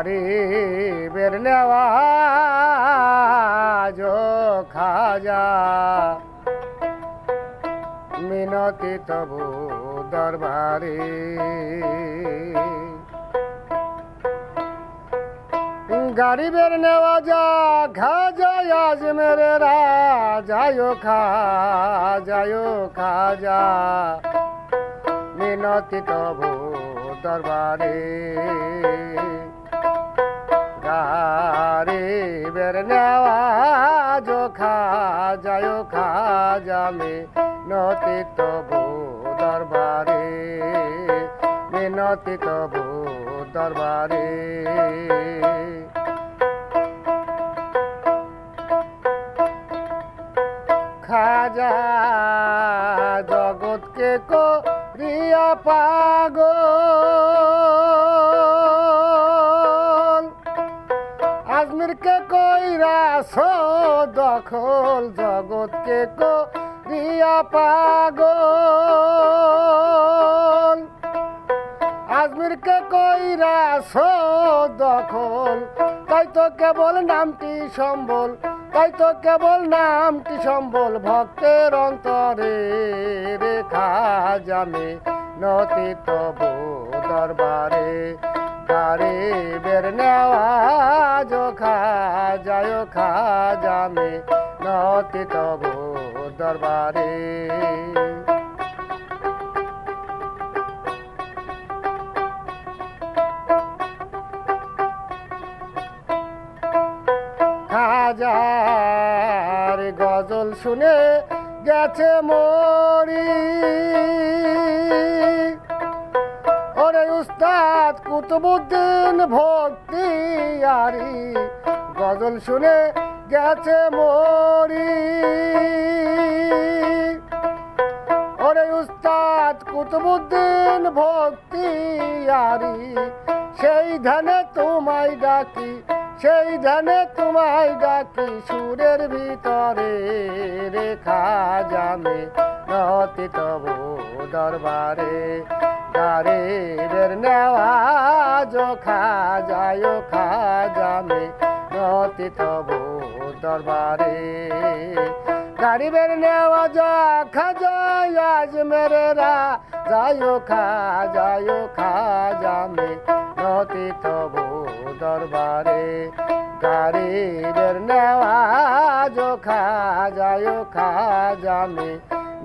গারিবের নেওয়া খাজা। মিনতি তবু দরবারে। গরিবের নেওয়া যা খা যায় আজ মেরে রাজায় খা যায় খাজা। মিনতি তবু দরবারে। খাজা মিনতি তবু দরবারে মিনতি তবু দরবারে। খাজা জগৎকে করিয়া পাগল আজমিরকে কইরা সো দখল জগৎকে করিয়া পাগল। আজমিরকে কইরা সো দখল, তাই তো কেবল নামটি সম্বল, তাই তো কেবল নামটি সম্বল, ভক্তের অন্তরে রেখা জামে নতি তবু দরবারে। গারে বের নেওয়া খা যায় খা জামে নতি তবু দরবারে। হাজার গজল শুনে গেছে মরি। উস্তাদ কুতুবুদ্দিন ভক্তি আরি। গজল শুনে গেছে মরি। ওরে উস্তাদ কুতুবুদ্দিন ভক্তি আরি, সেই ধানে তোমায় ডাকি, সেই ধানে তোমায় ডাকি, সুরের ভিতরে রেখা জামে নতি তবু দরবারে। গারে বের নেওয়া খা যায় খা জামে নতি তবু দরবারে। গারিবের নেওয়া যা খাজায়, আজ মেরে রা যায় খা যায় খা জামে নতি তবু দরবারে। গারিবের নেওয়া খা যায় খা জামে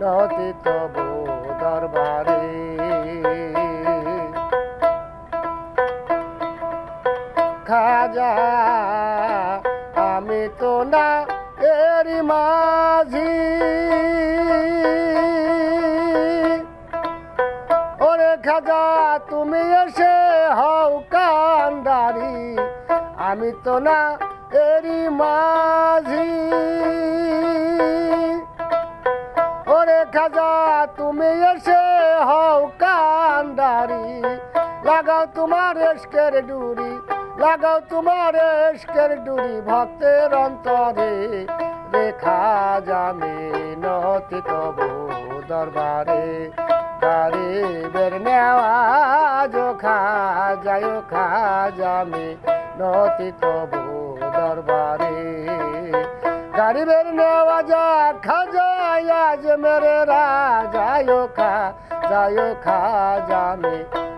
নতি তবু দরবারে। আমি তো না এরি মাঝি। ওরে খাজা, তুমি এসে হও কান্ডারি। লাগাও তোমার এসকের ডুরি, লাগাও তোমার এসকের ডুরি। ভক্তের অন্তরে রেখা জামে নতি তবু দরবারে। গারে বের নেওয়া খা যায়, খা জামে নতি তবু দরবারে গরিবের নেওয়া যা খাজায় আজ মেরে রাজায় খা, যায় খা জামে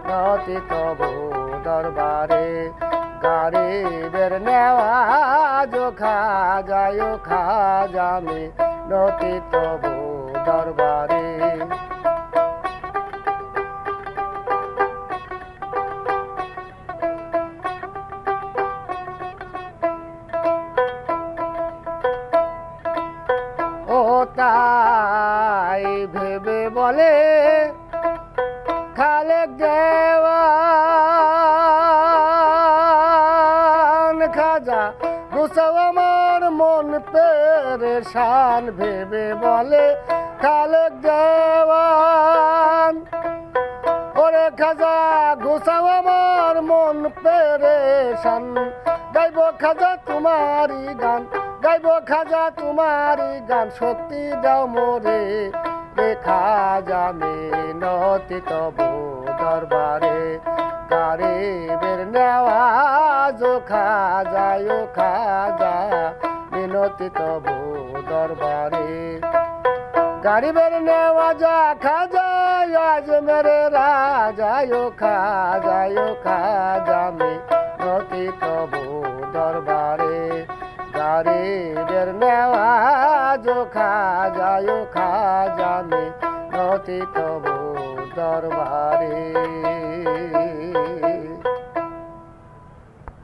নতি তবু দরবারে গরিবের নেওয়া খা, যায় খা জামে নতি তবু দরবারে খাজা গুসাও আমার মন পেরেশান, ভেবে বলে খালেক দেওয়ান ওরে খাজা ঘুষাও আমার মন পেরেশান। গাইব খাজা তোমারি গান, গাইব খাজা তোমারি গান। সত্যি দাও মোরে রেখা জামে নতি তবু দরবারে। গারিবের নেওয়া যো খাজা ও খাজা বিনতি তবু দরবারে। গরিবের নেওয়াজা খাজা আজ মেরে রাজা ও খাজা ও খাজা মিনতি তবু দরবারে। গরিবের নেওয়াজ খাজা ও খাজা, মিনতি তবু দরবারে।